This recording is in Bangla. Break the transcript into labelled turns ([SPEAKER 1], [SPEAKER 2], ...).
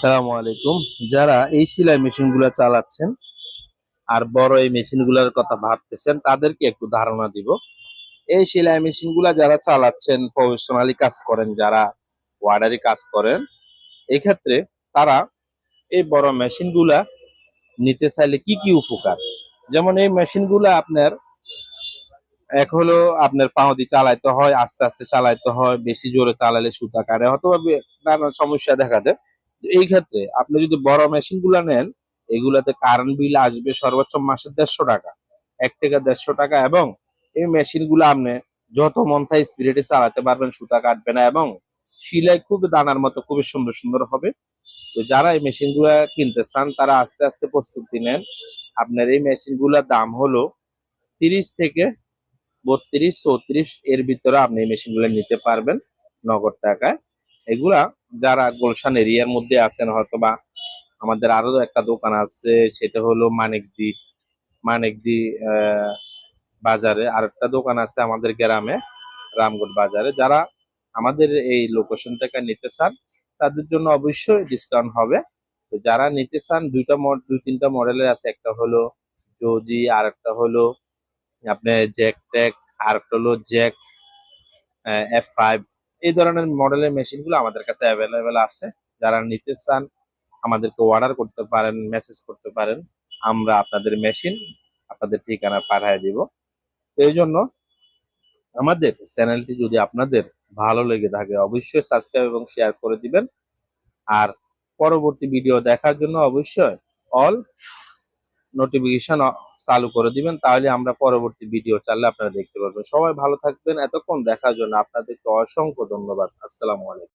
[SPEAKER 1] সালামু আলাইকুম। যারা এই সেলাই মেশিনগুলা চালাচ্ছেন আর বড় এই মেশিনগুলার কথা ভাবতেছেন, তাদেরকে একটু ধারণা দিব। এই সেলাই মেশিনগুলা যারা চালাচ্ছেন প্রফেশনালি কাজ করেন, যারা ওয়ার্ডারি কাজ করেন, এক্ষেত্রে তারা এই বড় মেশিনগুলা নিতে চাইলে কি কি উপকার? যেমন এই মেশিনগুলা আপনার এক হলো আপনার পাউদি চালাইতে হয়, আস্তে আস্তে চালাইতে হয়, বেশি জোরে চালালে সুতা কাটে, অথবা নানান সমস্যা দেখা তো এই ক্ষেত্রে আপনি যদি বড় মেশিনগুলা নেন, এগুলাতে কারেন্ট বিল আসবে সর্বোচ্চ মাসে দেড়শো টাকা, এক থেকে দেড়শো টাকা এবং এই মেশিনগুলো আপনি যত মন চাই স্পিরিটে চালাতে পারবেন, সুতা কাটবে না এবং সিলাই খুব দানার মতো খুবই সুন্দর সুন্দর হবে। তো যারা এই মেশিনগুলা কিনতে চান, তারা আস্তে আস্তে প্রস্তুতি নেন। আপনার এই মেশিনগুলার দাম হলো তিরিশ থেকে বত্রিশ, চৌত্রিশ, এর ভিতরে আপনি এই মেশিনগুলো নিতে পারবেন নগদ টাকায়। এগুলা যারা গুলশান এরিয়ার মধ্যে আছেন হয়তো বা আমাদের আরও একটা দোকান আছে, সেটা হলো মানিকদি মানিকদি বাজারে। আর একটা দোকান আছে আমাদের গ্রামে রামগড় বাজারে। যারা আমাদের এই লোকেশন থেকে নিতে চান, তাদের জন্য অবশ্যই ডিসকাউন্ট হবে। তো যারা নিতে চান, দুইটা দুই তিনটা মডেলের আছে। একটা হলো জোজি আর একটা হলো আপনার জ্যাক ট্যাক আর একটা হলো জ্যাক এফ ফাইভ এই ধরনের মডেলের মেশিনগুলো আমাদের কাছে অ্যাভেলেবেল আছে। যারা নিতে চান, আমাদেরকে অর্ডার করতে পারেন মেসেজ করতে পারেন, আমরা আপনাদের মেশিন আপনাদের ঠিকানা পাঠিয়ে দিব। এই জন্য আমাদের চ্যানেলটি যদি আপনাদের ভালো লেগে থাকে, অবশ্যই সাবস্ক্রাইব এবং শেয়ার করে দিবেন। আর পরবর্তী ভিডিও দেখার জন্য অবশ্যই অল নোটিফিকেশন চালু করে দিবেন, তাহলে আমরা পরবর্তী ভিডিও চাললে আপনারা দেখতে পারবেন। সবাই ভালো থাকবেন, এতক্ষণ দেখার জন্য আপনাদেরকে অসংখ্য ধন্যবাদ। আসসালামু আলাইকুম।